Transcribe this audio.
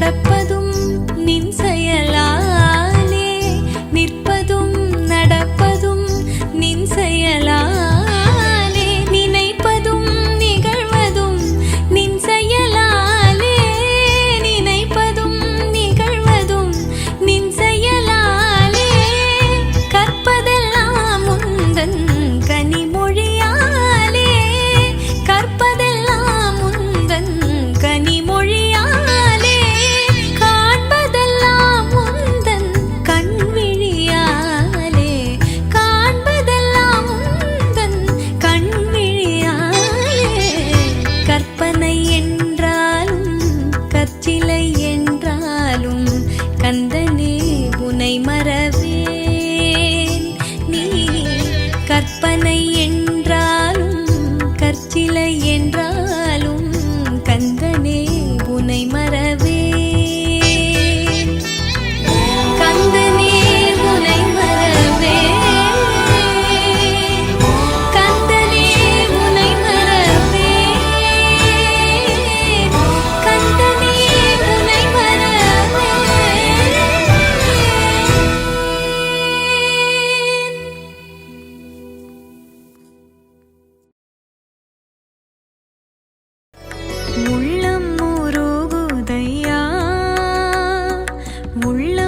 நடப்ப கற்பனை எண் உள்ளம்